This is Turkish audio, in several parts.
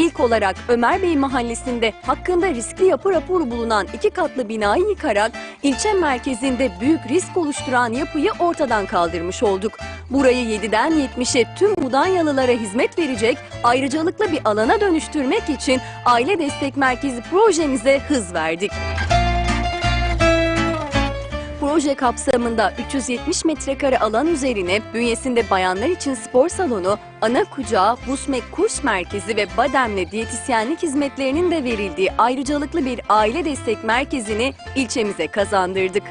İlk olarak Ömer Bey mahallesinde hakkında riskli yapı raporu bulunan iki katlı binayı yıkarak ilçe merkezinde büyük risk oluşturan yapıyı ortadan kaldırmış olduk. Burayı 7'den 70'e tüm Mudanyalılara hizmet verecek ayrıcalıklı bir alana dönüştürmek için Aile Destek Merkezi projemize hız verdik. Proje kapsamında 370 metrekare alan üzerine bünyesinde bayanlar için spor salonu, ana kucağı, Busmek kurs merkezi ve bademle diyetisyenlik hizmetlerinin de verildiği ayrıcalıklı bir aile destek merkezini ilçemize kazandırdık.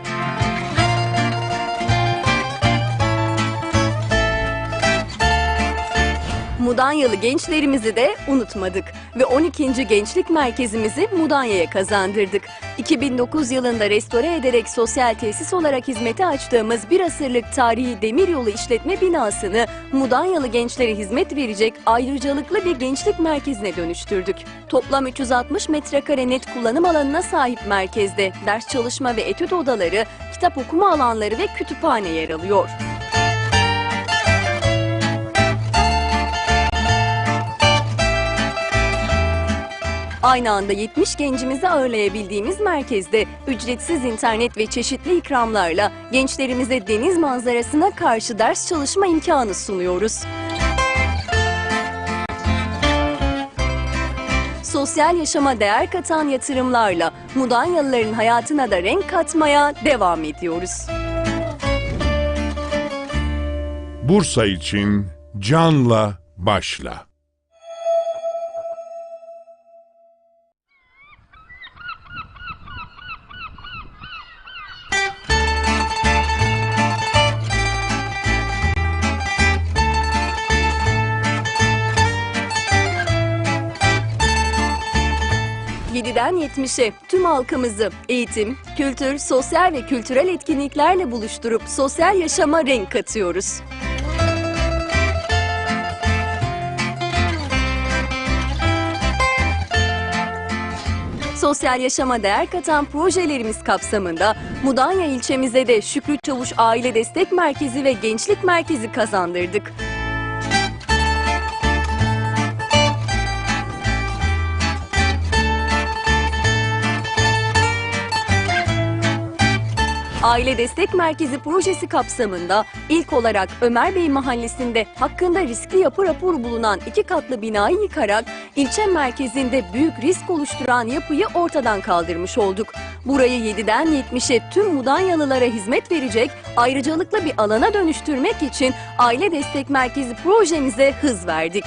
Mudanyalı gençlerimizi de unutmadık ve 12. Gençlik Merkezimizi Mudanya'ya kazandırdık. 2009 yılında restore ederek sosyal tesis olarak hizmete açtığımız bir asırlık tarihi demiryolu işletme binasını Mudanyalı gençlere hizmet verecek ayrıcalıklı bir gençlik merkezine dönüştürdük. Toplam 360 metrekare net kullanım alanına sahip merkezde ders çalışma ve etüt odaları, kitap okuma alanları ve kütüphane yer alıyor. Aynı anda 70 gencimizi ağırlayabildiğimiz merkezde ücretsiz internet ve çeşitli ikramlarla gençlerimize deniz manzarasına karşı ders çalışma imkanı sunuyoruz. Sosyal yaşama değer katan yatırımlarla Mudanyalıların hayatına da renk katmaya devam ediyoruz. Bursa için canla başla. ...7'den 70'e tüm halkımızı eğitim, kültür, sosyal ve kültürel etkinliklerle buluşturup sosyal yaşama renk katıyoruz. Sosyal yaşama değer katan projelerimiz kapsamında Mudanya ilçemize de Şükrü Çavuş Aile Destek Merkezi ve Gençlik Merkezi kazandırdık. Aile Destek Merkezi projesi kapsamında ilk olarak Ömer Bey mahallesinde hakkında riskli yapı raporu bulunan iki katlı binayı yıkarak ilçe merkezinde büyük risk oluşturan yapıyı ortadan kaldırmış olduk. Burayı 7'den 70'e tüm Mudanyalılara hizmet verecek ayrıcalıklı bir alana dönüştürmek için Aile Destek Merkezi projemize hız verdik.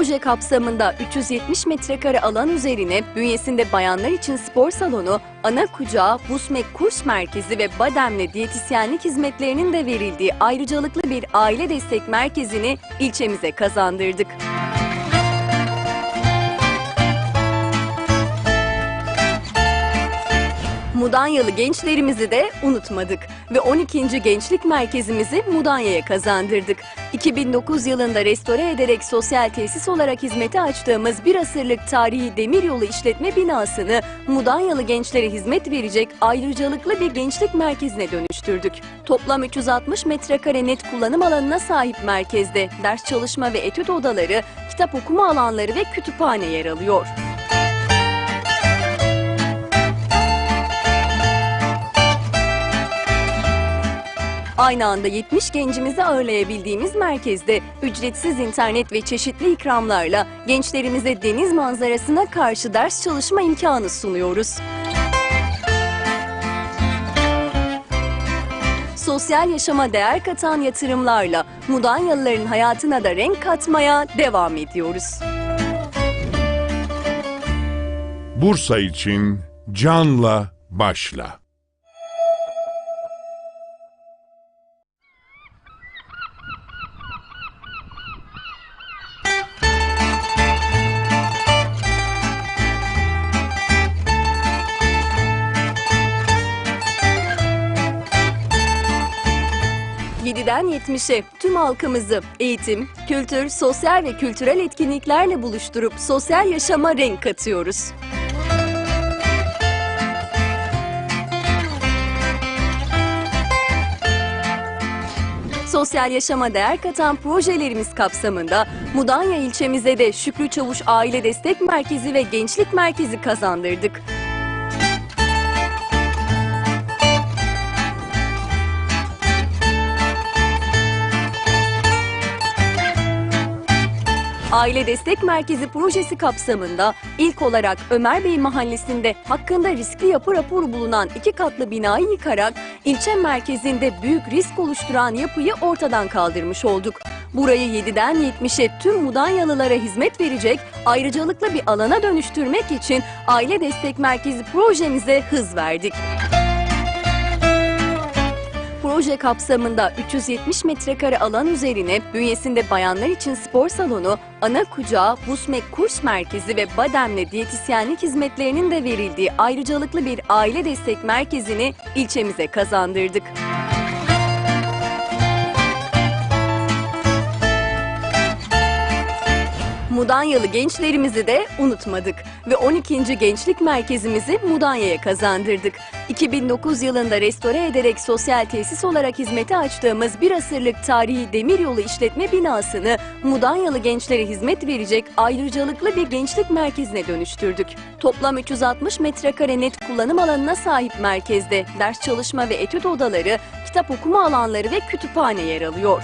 Proje kapsamında 370 metrekare alan üzerine bünyesinde bayanlar için spor salonu, ana kucağı, Busmek kurs merkezi ve bademle diyetisyenlik hizmetlerinin de verildiği ayrıcalıklı bir aile destek merkezini ilçemize kazandırdık. Mudanyalı gençlerimizi de unutmadık ve 12. Gençlik Merkezimizi Mudanya'ya kazandırdık. 2009 yılında restore ederek sosyal tesis olarak hizmete açtığımız bir asırlık tarihi demiryolu işletme binasını Mudanyalı gençlere hizmet verecek ayrıcalıklı bir gençlik merkezine dönüştürdük. Toplam 360 metrekare net kullanım alanına sahip merkezde ders çalışma ve etüt odaları, kitap okuma alanları ve kütüphane yer alıyor. Aynı anda 70 gencimizi ağırlayabildiğimiz merkezde ücretsiz internet ve çeşitli ikramlarla gençlerimize deniz manzarasına karşı ders çalışma imkanı sunuyoruz. Sosyal yaşama değer katan yatırımlarla Mudanyalıların hayatına da renk katmaya devam ediyoruz. Bursa için canla başla. ...7'den 70'e tüm halkımızı eğitim, kültür, sosyal ve kültürel etkinliklerle buluşturup sosyal yaşama renk katıyoruz. Sosyal yaşama değer katan projelerimiz kapsamında Mudanya ilçemize de Şükrü Çavuş Aile Destek Merkezi ve Gençlik Merkezi kazandırdık. Aile Destek Merkezi projesi kapsamında ilk olarak Ömer Bey mahallesinde hakkında riskli yapı raporu bulunan iki katlı binayı yıkarak ilçe merkezinde büyük risk oluşturan yapıyı ortadan kaldırmış olduk. Burayı 7'den 70'e tüm Mudanyalılara hizmet verecek ayrıcalıklı bir alana dönüştürmek için Aile Destek Merkezi projemize hız verdik. Proje kapsamında 370 metrekare alan üzerine bünyesinde bayanlar için spor salonu, ana kucağı, Busmek kurs merkezi ve bademle diyetisyenlik hizmetlerinin de verildiği ayrıcalıklı bir aile destek merkezini ilçemize kazandırdık. Mudanyalı gençlerimizi de unutmadık ve 12. Gençlik Merkezimizi Mudanya'ya kazandırdık. 2009 yılında restore ederek sosyal tesis olarak hizmete açtığımız bir asırlık tarihi demiryolu işletme binasını Mudanyalı gençlere hizmet verecek ayrıcalıklı bir gençlik merkezine dönüştürdük. Toplam 360 metrekare net kullanım alanına sahip merkezde ders çalışma ve etüt odaları, kitap okuma alanları ve kütüphane yer alıyor.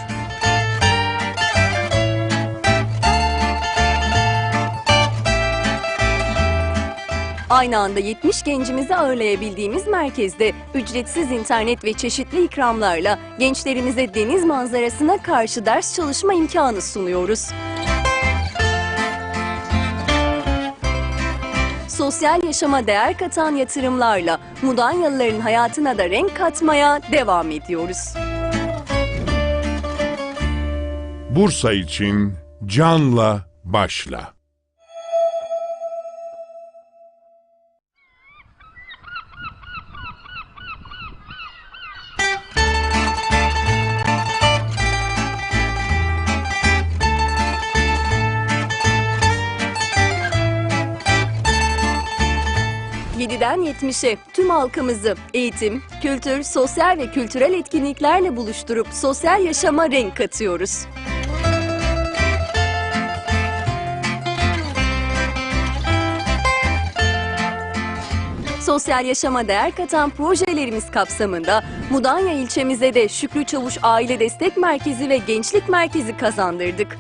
Aynı anda 70 gencimizi ağırlayabildiğimiz merkezde ücretsiz internet ve çeşitli ikramlarla gençlerimize deniz manzarasına karşı ders çalışma imkanı sunuyoruz. Sosyal yaşama değer katan yatırımlarla Mudanyalıların hayatına da renk katmaya devam ediyoruz. Bursa için canla başla. ...7'den 70'e tüm halkımızı eğitim, kültür, sosyal ve kültürel etkinliklerle buluşturup sosyal yaşama renk katıyoruz. Sosyal yaşama değer katan projelerimiz kapsamında Mudanya ilçemize de Şükrü Çavuş Aile Destek Merkezi ve Gençlik Merkezi kazandırdık.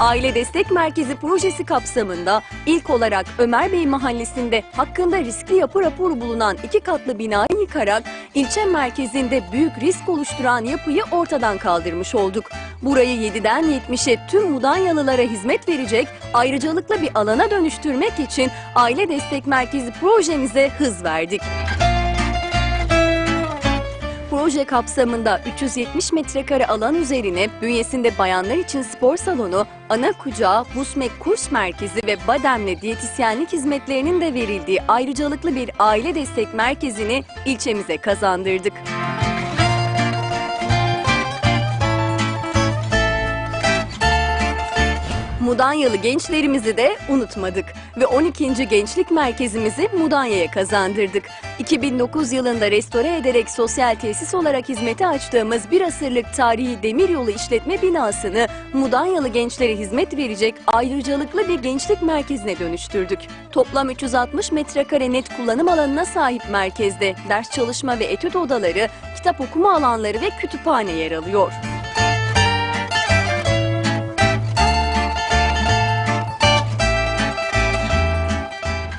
Aile Destek Merkezi projesi kapsamında ilk olarak Ömer Bey mahallesinde hakkında riskli yapı raporu bulunan iki katlı binayı yıkarak ilçe merkezinde büyük risk oluşturan yapıyı ortadan kaldırmış olduk. Burayı 7'den 70'e tüm Mudanyalılara hizmet verecek ayrıcalıklı bir alana dönüştürmek için Aile Destek Merkezi projemize hız verdik. Proje kapsamında 370 metrekare alan üzerine bünyesinde bayanlar için spor salonu, ana kucağı, Busmek kurs merkezi ve bademle diyetisyenlik hizmetlerinin de verildiği ayrıcalıklı bir aile destek merkezini ilçemize kazandırdık. Mudanyalı gençlerimizi de unutmadık ve 12. Gençlik Merkezimizi Mudanya'ya kazandırdık. 2009 yılında restore ederek sosyal tesis olarak hizmete açtığımız bir asırlık tarihi demiryolu işletme binasını Mudanyalı gençlere hizmet verecek ayrıcalıklı bir gençlik merkezine dönüştürdük. Toplam 360 metrekare net kullanım alanına sahip merkezde ders çalışma ve etüt odaları, kitap okuma alanları ve kütüphane yer alıyor.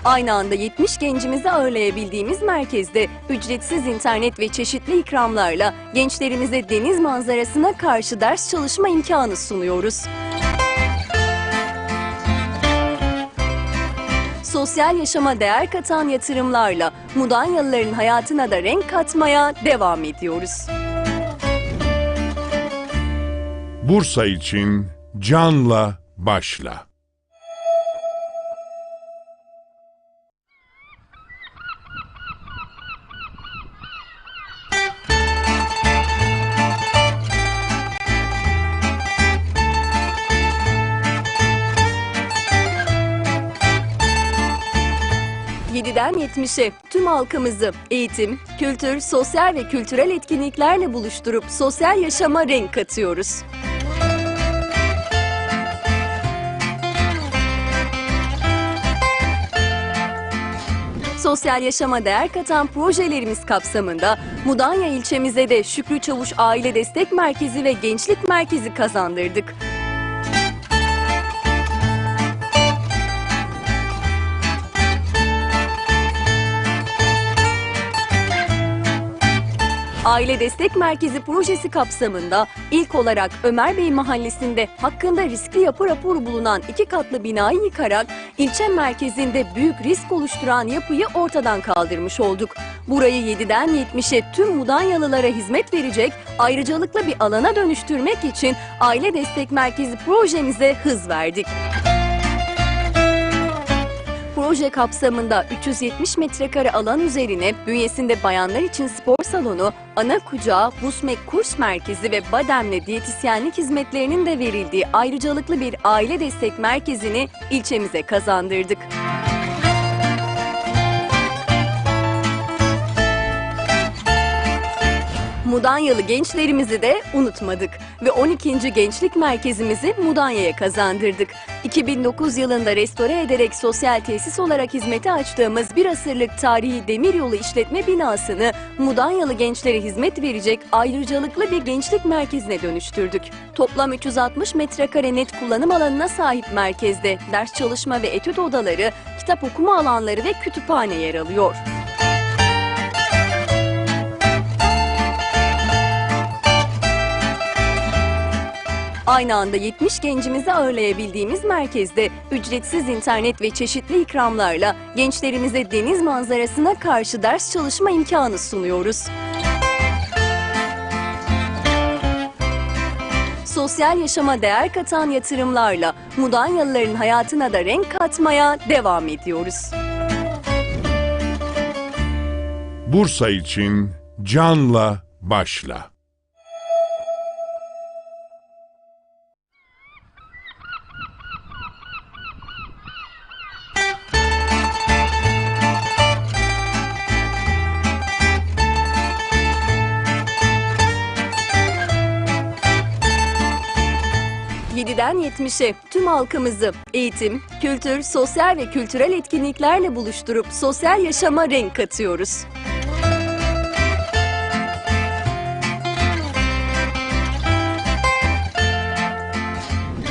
Aynı anda 70 gencimizi ağırlayabildiğimiz merkezde ücretsiz internet ve çeşitli ikramlarla gençlerimize deniz manzarasına karşı ders çalışma imkanı sunuyoruz. Sosyal yaşama değer katan yatırımlarla Mudanyalıların hayatına da renk katmaya devam ediyoruz. Bursa için canla başla. 7'den 70'e tüm halkımızı eğitim, kültür, sosyal ve kültürel etkinliklerle buluşturup sosyal yaşama renk katıyoruz. Sosyal yaşama değer katan projelerimiz kapsamında Mudanya ilçemize de Şükrü Çavuş Aile Destek Merkezi ve Gençlik Merkezi kazandırdık. Aile Destek Merkezi projesi kapsamında ilk olarak Ömer Bey mahallesinde hakkında riskli yapı raporu bulunan iki katlı binayı yıkarak ilçe merkezinde büyük risk oluşturan yapıyı ortadan kaldırmış olduk. Burayı 7'den 70'e tüm Mudanyalılara hizmet verecek ayrıcalıklı bir alana dönüştürmek için Aile Destek Merkezi projemize hız verdik. Proje kapsamında 370 metrekare alan üzerine bünyesinde bayanlar için spor salonu, ana kucağı, Busmek kurs merkezi ve bademle diyetisyenlik hizmetlerinin de verildiği ayrıcalıklı bir aile destek merkezini ilçemize kazandırdık. Mudanyalı gençlerimizi de unutmadık ve 12. Gençlik Merkezimizi Mudanya'ya kazandırdık. 2009 yılında restore ederek sosyal tesis olarak hizmete açtığımız bir asırlık tarihi demiryolu işletme binasını Mudanyalı gençlere hizmet verecek ayrıcalıklı bir gençlik merkezine dönüştürdük. Toplam 360 metrekare net kullanım alanına sahip merkezde ders çalışma ve etüt odaları, kitap okuma alanları ve kütüphane yer alıyor. Aynı anda 70 gencimizi ağırlayabildiğimiz merkezde ücretsiz internet ve çeşitli ikramlarla gençlerimize deniz manzarasına karşı ders çalışma imkanı sunuyoruz. Sosyal yaşama değer katan yatırımlarla Mudanyalıların hayatına da renk katmaya devam ediyoruz. Bursa için canla başla. ...7'den 70'e tüm halkımızı eğitim, kültür, sosyal ve kültürel etkinliklerle buluşturup sosyal yaşama renk katıyoruz.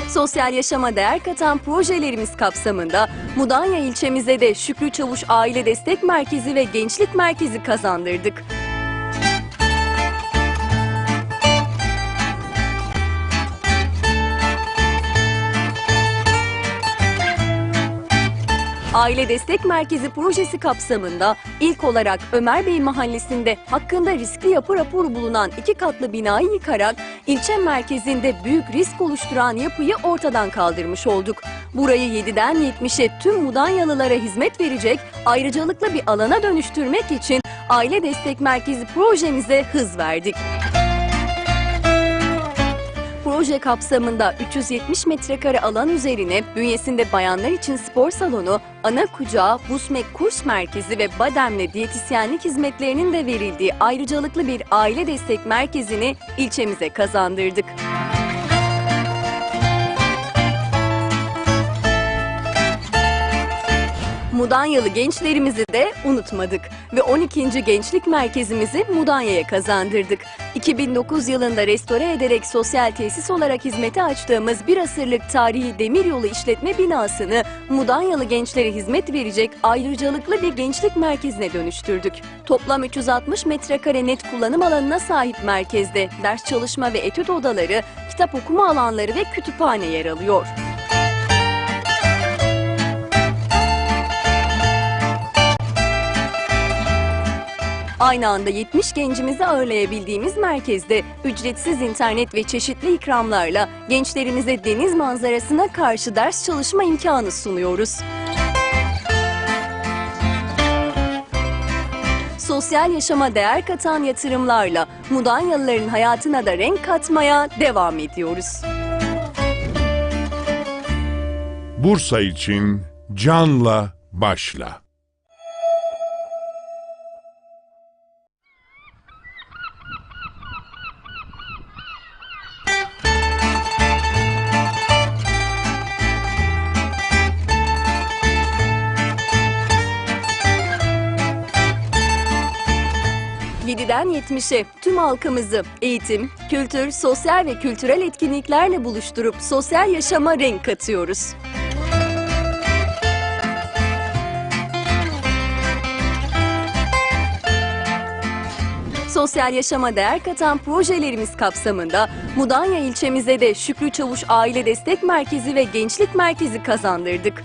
Sosyal yaşama değer katan projelerimiz kapsamında Mudanya ilçemize de Şükrü Çavuş Aile Destek Merkezi ve Gençlik Merkezi kazandırdık. Aile Destek Merkezi projesi kapsamında ilk olarak Ömer Bey mahallesinde hakkında riskli yapı raporu bulunan iki katlı binayı yıkarak ilçe merkezinde büyük risk oluşturan yapıyı ortadan kaldırmış olduk. Burayı 7'den 70'e tüm Mudanyalılara hizmet verecek ayrıcalıklı bir alana dönüştürmek için Aile Destek Merkezi projemize hız verdik. Proje kapsamında 370 metrekare alan üzerine bünyesinde bayanlar için spor salonu, ana kucağı, Busmek kurs merkezi ve bademle diyetisyenlik hizmetlerinin de verildiği ayrıcalıklı bir aile destek merkezini ilçemize kazandırdık. Mudanyalı gençlerimizi de unutmadık ve 12. Gençlik Merkezimizi Mudanya'ya kazandırdık. 2009 yılında restore ederek sosyal tesis olarak hizmete açtığımız bir asırlık tarihi demiryolu işletme binasını Mudanyalı gençlere hizmet verecek ayrıcalıklı bir gençlik merkezine dönüştürdük. Toplam 360 metrekare net kullanım alanına sahip merkezde ders çalışma ve etüt odaları, kitap okuma alanları ve kütüphane yer alıyor. Aynı anda 70 gencimizi ağırlayabildiğimiz merkezde ücretsiz internet ve çeşitli ikramlarla gençlerimize deniz manzarasına karşı ders çalışma imkanı sunuyoruz. Sosyal yaşama değer katan yatırımlarla Mudanyalıların hayatına da renk katmaya devam ediyoruz. Bursa için canla başla. 7'den 70'e tüm halkımızı eğitim, kültür, sosyal ve kültürel etkinliklerle buluşturup sosyal yaşama renk katıyoruz. Sosyal yaşama değer katan projelerimiz kapsamında Mudanya ilçemize de Şükrü Çavuş Aile Destek Merkezi ve Gençlik Merkezi kazandırdık.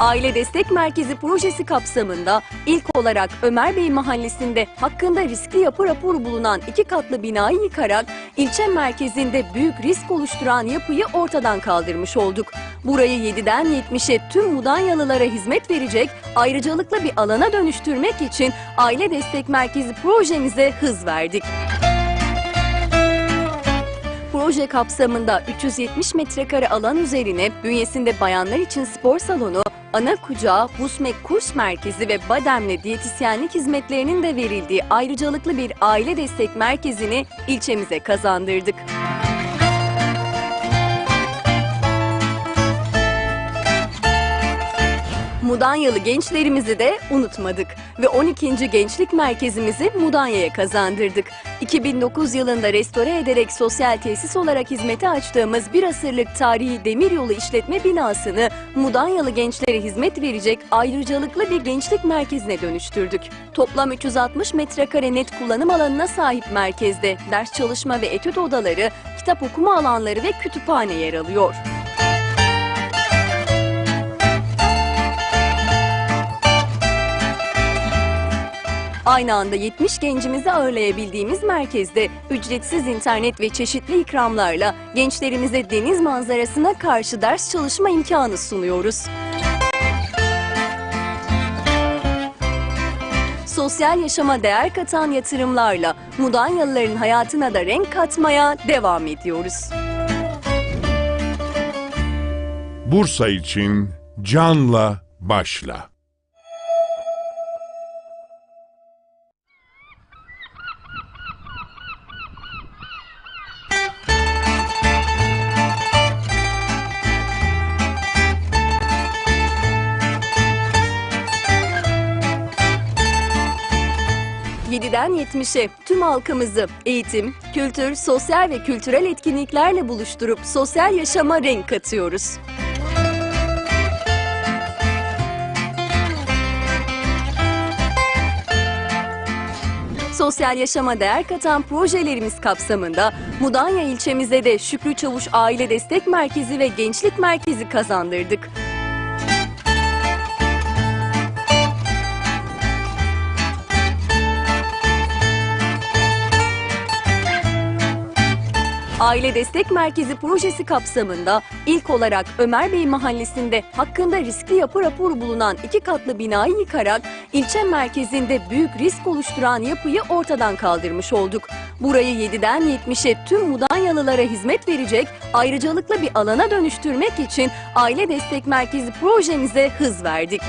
Aile Destek Merkezi projesi kapsamında ilk olarak Ömer Bey mahallesinde hakkında riskli yapı raporu bulunan iki katlı binayı yıkarak ilçe merkezinde büyük risk oluşturan yapıyı ortadan kaldırmış olduk. Burayı 7'den 70'e tüm Mudanyalılara hizmet verecek ayrıcalıklı bir alana dönüştürmek için Aile Destek Merkezi projemize hız verdik. Proje kapsamında 370 metrekare alan üzerine bünyesinde bayanlar için spor salonu, ana kucağı, Busmek Kurs Merkezi ve Badem'le diyetisyenlik hizmetlerinin de verildiği ayrıcalıklı bir aile destek merkezini ilçemize kazandırdık. Mudanyalı gençlerimizi de unutmadık ve 12. Gençlik Merkezimizi Mudanya'ya kazandırdık. 2009 yılında restore ederek sosyal tesis olarak hizmete açtığımız bir asırlık tarihi demiryolu işletme binasını Mudanyalı gençlere hizmet verecek ayrıcalıklı bir gençlik merkezine dönüştürdük. Toplam 360 metrekare net kullanım alanına sahip merkezde ders çalışma ve etüt odaları, kitap okuma alanları ve kütüphane yer alıyor. Aynı anda 70 gencimizi ağırlayabildiğimiz merkezde ücretsiz internet ve çeşitli ikramlarla gençlerimize deniz manzarasına karşı ders çalışma imkanı sunuyoruz. Sosyal yaşama değer katan yatırımlarla Mudanyalıların hayatına da renk katmaya devam ediyoruz. Bursa için canla başla. ...7'den 70'e tüm halkımızı eğitim, kültür, sosyal ve kültürel etkinliklerle buluşturup sosyal yaşama renk katıyoruz. Sosyal yaşama değer katan projelerimiz kapsamında Mudanya ilçemize de Şükrü Çavuş Aile Destek Merkezi ve Gençlik Merkezi kazandırdık. Aile Destek Merkezi projesi kapsamında ilk olarak Ömer Bey mahallesinde hakkında riskli yapı raporu bulunan iki katlı binayı yıkarak ilçe merkezinde büyük risk oluşturan yapıyı ortadan kaldırmış olduk. Burayı 7'den 70'e tüm Mudanyalılara hizmet verecek ayrıcalıklı bir alana dönüştürmek için Aile Destek Merkezi projemize hız verdik.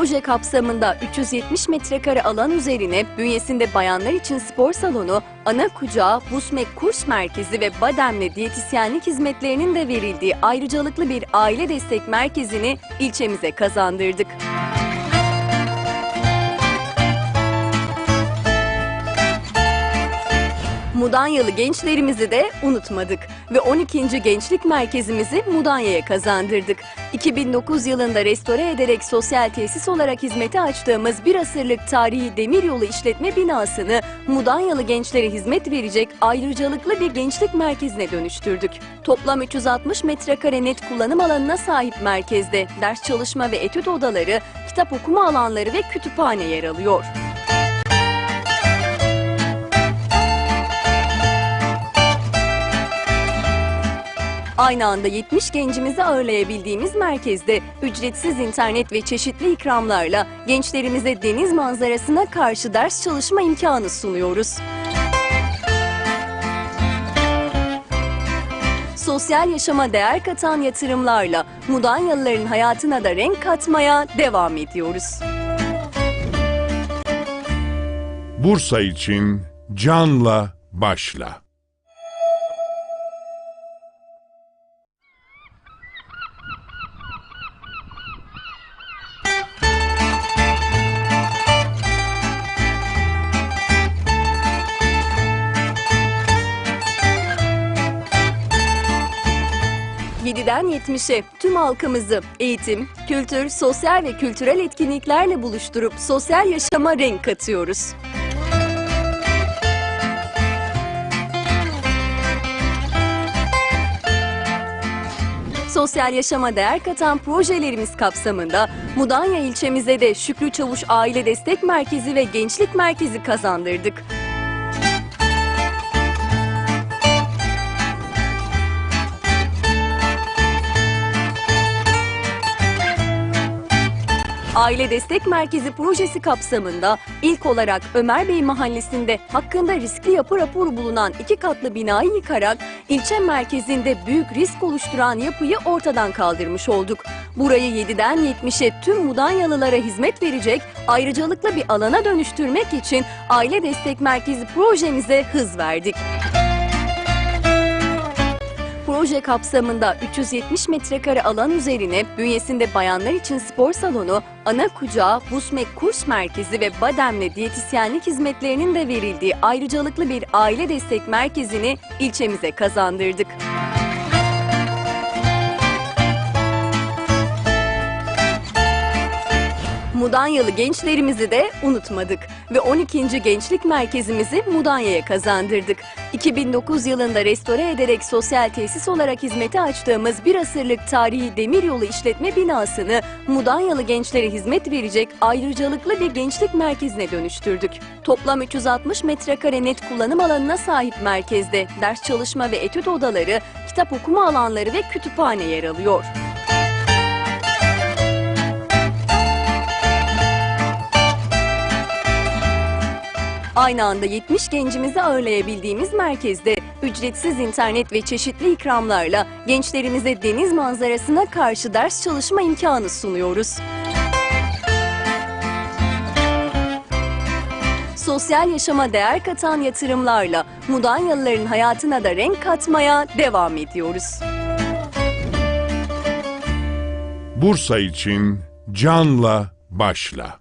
Proje kapsamında 370 metrekare alan üzerine bünyesinde bayanlar için spor salonu, ana kucağı, Busmek Kurs Merkezi ve Badem'le diyetisyenlik hizmetlerinin de verildiği ayrıcalıklı bir aile destek merkezini ilçemize kazandırdık. Mudanyalı gençlerimizi de unutmadık ve 12. Gençlik Merkezimizi Mudanya'ya kazandırdık. 2009 yılında restore ederek sosyal tesis olarak hizmete açtığımız bir asırlık tarihi demiryolu işletme binasını Mudanyalı gençlere hizmet verecek ayrıcalıklı bir gençlik merkezine dönüştürdük. Toplam 360 metrekare net kullanım alanına sahip merkezde ders çalışma ve etüt odaları, kitap okuma alanları ve kütüphane yer alıyor. Aynı anda 70 gencimizi ağırlayabildiğimiz merkezde ücretsiz internet ve çeşitli ikramlarla gençlerimize deniz manzarasına karşı ders çalışma imkanı sunuyoruz. Sosyal yaşama değer katan yatırımlarla Mudanyalıların hayatına da renk katmaya devam ediyoruz. Bursa için canla başla. 7'den 70'e tüm halkımızı eğitim, kültür, sosyal ve kültürel etkinliklerle buluşturup sosyal yaşama renk katıyoruz. Sosyal yaşama değer katan projelerimiz kapsamında Mudanya ilçemize de Şükrü Çavuş Aile Destek Merkezi ve Gençlik Merkezi kazandırdık. Aile Destek Merkezi projesi kapsamında ilk olarak Ömer Bey mahallesinde hakkında riskli yapı raporu bulunan iki katlı binayı yıkarak ilçe merkezinde büyük risk oluşturan yapıyı ortadan kaldırmış olduk. Burayı 7'den 70'e tüm Mudanyalılara hizmet verecek ayrıcalıklı bir alana dönüştürmek için Aile Destek Merkezi projemize hız verdik. Proje kapsamında 370 metrekare alan üzerine bünyesinde bayanlar için spor salonu, ana kucağı, Busmek kurs merkezi ve bademle diyetisyenlik hizmetlerinin de verildiği ayrıcalıklı bir aile destek merkezini ilçemize kazandırdık. Mudanyalı gençlerimizi de unutmadık ve 12. Gençlik Merkezimizi Mudanya'ya kazandırdık. 2009 yılında restore ederek sosyal tesis olarak hizmete açtığımız bir asırlık tarihi demiryolu işletme binasını Mudanyalı gençlere hizmet verecek ayrıcalıklı bir gençlik merkezine dönüştürdük. Toplam 360 metrekare net kullanım alanına sahip merkezde ders çalışma ve etüt odaları, kitap okuma alanları ve kütüphane yer alıyor. Aynı anda 70 gencimizi ağırlayabildiğimiz merkezde ücretsiz internet ve çeşitli ikramlarla gençlerimize deniz manzarasına karşı ders çalışma imkanı sunuyoruz. Sosyal yaşama değer katan yatırımlarla Mudanyalıların hayatına da renk katmaya devam ediyoruz. Bursa için canla başla.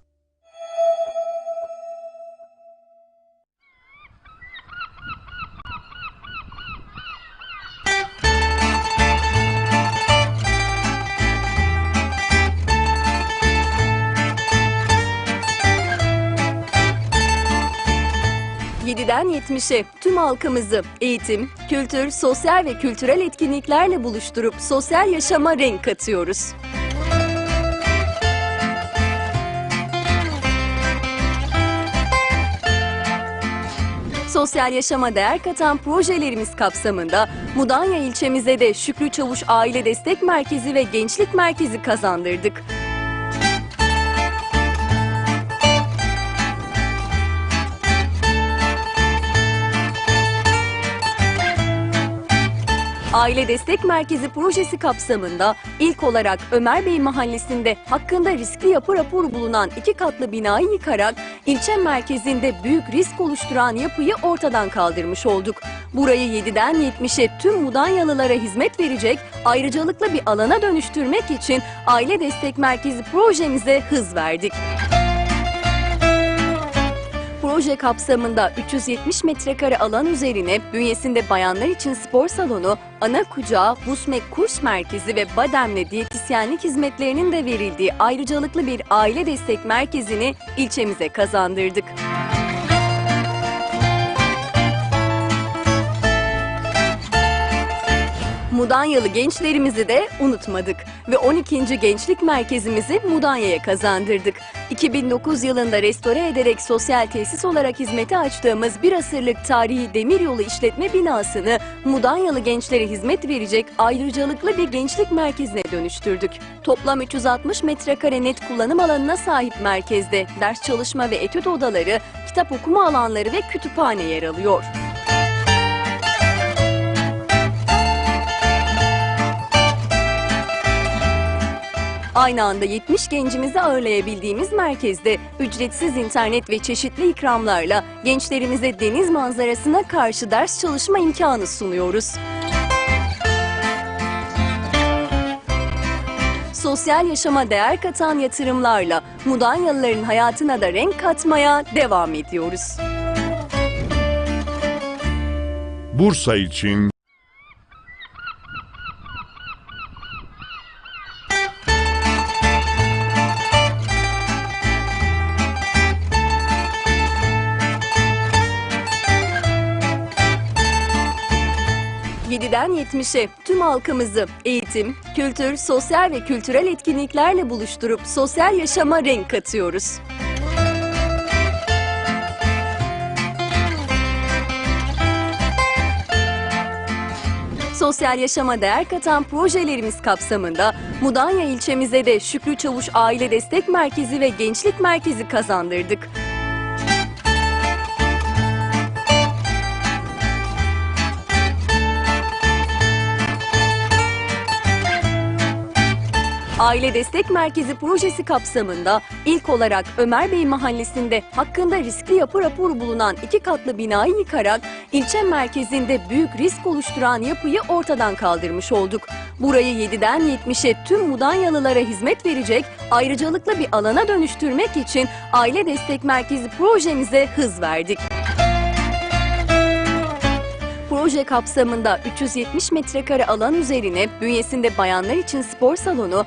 ...7'den 70'e tüm halkımızı eğitim, kültür, sosyal ve kültürel etkinliklerle buluşturup sosyal yaşama renk katıyoruz. Sosyal yaşama değer katan projelerimiz kapsamında Mudanya ilçemize de Şükrü Çavuş Aile Destek Merkezi ve Gençlik Merkezi kazandırdık. Aile Destek Merkezi projesi kapsamında ilk olarak Ömer Bey mahallesinde hakkında riskli yapı raporu bulunan iki katlı binayı yıkarak ilçe merkezinde büyük risk oluşturan yapıyı ortadan kaldırmış olduk. Burayı 7'den 70'e tüm Mudanyalılara hizmet verecek ayrıcalıklı bir alana dönüştürmek için Aile Destek Merkezi projemize hız verdik. Proje kapsamında 370 metrekare alan üzerine bünyesinde bayanlar için spor salonu, ana kucağı, Busmek kurs merkezi ve bademle diyetisyenlik hizmetlerinin de verildiği ayrıcalıklı bir aile destek merkezini ilçemize kazandırdık. Mudanyalı gençlerimizi de unutmadık ve 12. Gençlik Merkezimizi Mudanya'ya kazandırdık. 2009 yılında restore ederek sosyal tesis olarak hizmete açtığımız bir asırlık tarihi demiryolu işletme binasını Mudanyalı gençlere hizmet verecek ayrıcalıklı bir gençlik merkezine dönüştürdük. Toplam 360 metrekare net kullanım alanına sahip merkezde ders çalışma ve etüt odaları, kitap okuma alanları ve kütüphane yer alıyor. Aynı anda 70 gencimizi ağırlayabildiğimiz merkezde ücretsiz internet ve çeşitli ikramlarla gençlerimize deniz manzarasına karşı ders çalışma imkanı sunuyoruz. Sosyal yaşama değer katan yatırımlarla Mudanyalıların hayatına da renk katmaya devam ediyoruz. Bursa için 7'den 70'e tüm halkımızı eğitim, kültür, sosyal ve kültürel etkinliklerle buluşturup sosyal yaşama renk katıyoruz. Sosyal yaşama değer katan projelerimiz kapsamında Mudanya ilçemize de Şükrü Çavuş Aile Destek Merkezi ve Gençlik Merkezi kazandırdık. Aile Destek Merkezi projesi kapsamında ilk olarak Ömer Bey mahallesinde hakkında riskli yapı raporu bulunan iki katlı binayı yıkarak ilçe merkezinde büyük risk oluşturan yapıyı ortadan kaldırmış olduk. Burayı 7'den 70'e tüm Mudanyalılara hizmet verecek ayrıcalıklı bir alana dönüştürmek için Aile Destek Merkezi projemize hız verdik. Proje kapsamında 370 metrekare alan üzerine bünyesinde bayanlar için spor salonu,